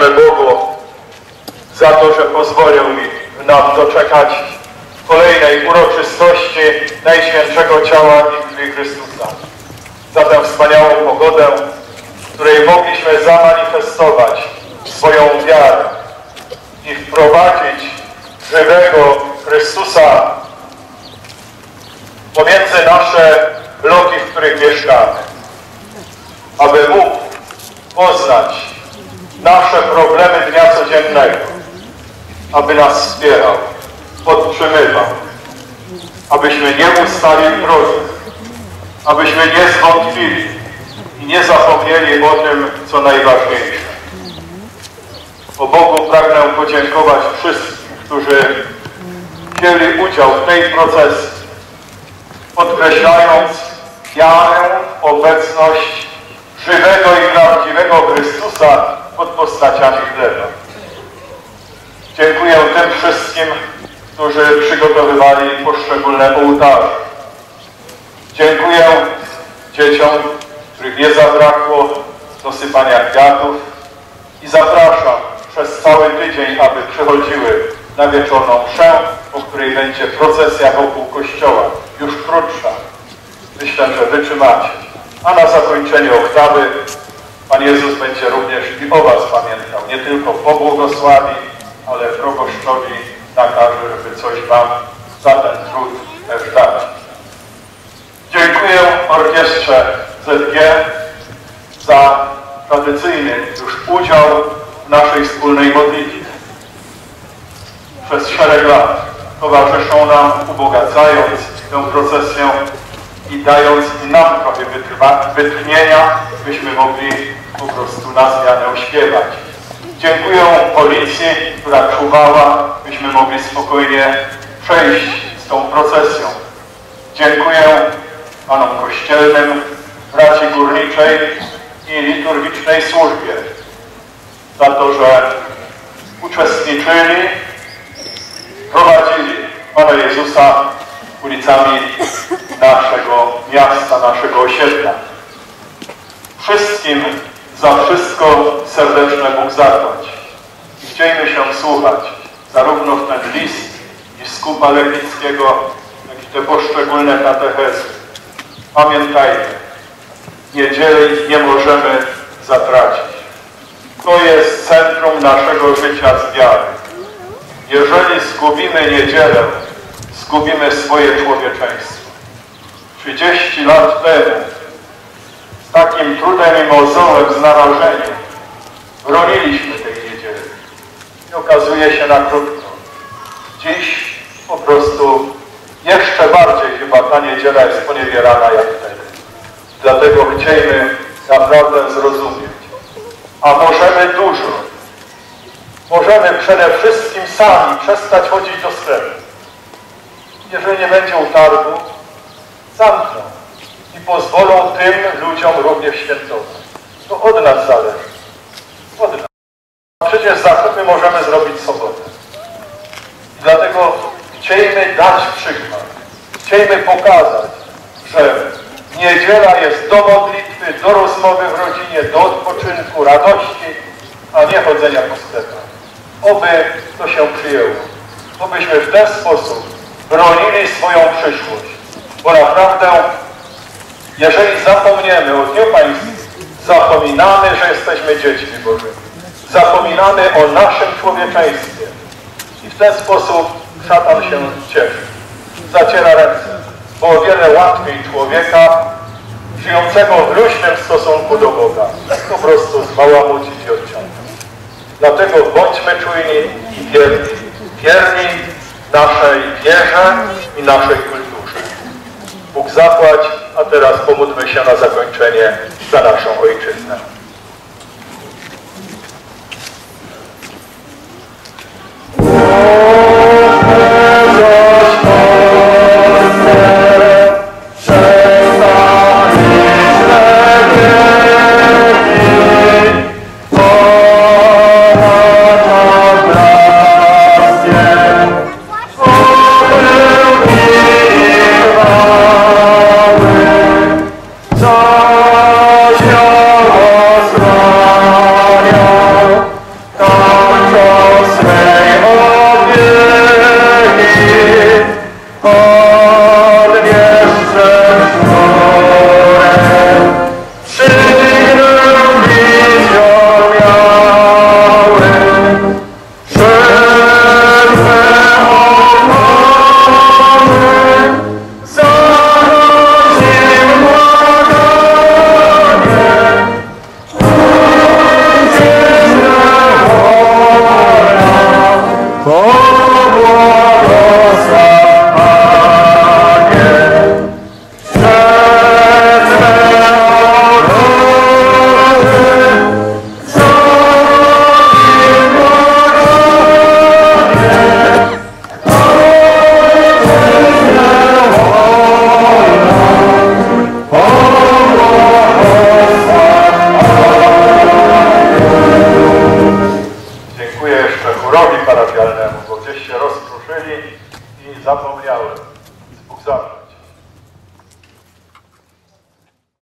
Podziękowaliśmy Bogu za to, że pozwolił nam doczekać kolejnej uroczystości Najświętszego Ciała Krwi Chrystusa. Za tę wspaniałą pogodę, w której mogliśmy zamanifestować swoją wiarę i wprowadzić żywego Chrystusa pomiędzy nasze bloki, w których mieszkamy, aby mógł poznać nasze problemy dnia codziennego, aby nas wspierał, podtrzymywał, abyśmy nie ustali w abyśmy nie zwątpili i nie zapomnieli o tym, co najważniejsze. O Bogu pragnę podziękować wszystkim, którzy wzięli udział w tej procesji, podkreślając wiarę, obecność żywego i prawdziwego Chrystusa pod postaciami chleba. Dziękuję tym wszystkim, którzy przygotowywali poszczególne ołtarze. Dziękuję dzieciom, których nie zabrakło dosypania kwiatów i zapraszam przez cały tydzień, aby przychodziły na wieczorną mszę, po której będzie procesja wokół kościoła, już krótsza. Myślę, że wytrzymacie. A na zakończenie oktawy Pan Jezus będzie również i o Was pamiętał. Nie tylko pobłogosławi, ale proboszczowi nakaże, żeby coś Wam za ten trud też dać. Dziękuję orkiestrze ZG za tradycyjny już udział w naszej wspólnej modlitwie. Przez szereg lat towarzyszą nam, ubogacając tę procesję i dając nam trochę wytchnienia, byśmy mogli po prostu na zmianę śpiewać. Dziękuję policji, która czuwała, byśmy mogli spokojnie przejść z tą procesją. Dziękuję panom kościelnym, braci górniczej i liturgicznej służbie za to, że uczestniczyli, prowadzili Pana Jezusa ulicami naszego miasta, naszego osiedla. Wszystkim za wszystko serdeczne Bóg zapłać. I chciejmy się słuchać zarówno w ten list biskupa Legnickiego, jak i te poszczególne katechezy. Pamiętajmy, niedzieli nie możemy zatracić. To jest centrum naszego życia z wiary. Jeżeli zgubimy niedzielę, zgubimy swoje człowieczeństwo. 30 lat temu z takim trudem i mozołem, z narażeniem broniliśmy tej niedzieli. I okazuje się na krótko. Dziś po prostu jeszcze bardziej chyba ta niedziela jest poniewierana jak wtedy. Dlatego chciejmy naprawdę zrozumieć. A możemy dużo. Możemy przede wszystkim sami przestać chodzić do sklepu. Jeżeli nie będzie utargu, zamkną i pozwolą tym ludziom również świętować. To od nas zależy. Od nas. Przecież zakupy możemy zrobić sobotę. I dlatego chciejmy dać przykład. Chciejmy pokazać, że niedziela jest do modlitwy, do rozmowy w rodzinie, do odpoczynku, radości, a nie chodzenia po sklepach. Oby to się przyjęło. Obyśmy w ten sposób bronili swoją przyszłość. Bo naprawdę, jeżeli zapomniemy o Dniu Pańskim, zapominamy, że jesteśmy dziećmi Bożymi. Zapominamy o naszym człowieczeństwie. I w ten sposób szatan się cieszy. Zaciera ręce. Bo o wiele łatwiej człowieka żyjącego w luźnym stosunku do Boga po prostu zbałamucić i odciągnąć. Dlatego bądźmy czujni i wierni. Wierni naszej wierze i naszej kulturze. Bóg zapłać, a teraz pomódlmy się na zakończenie za naszą Ojczyznę.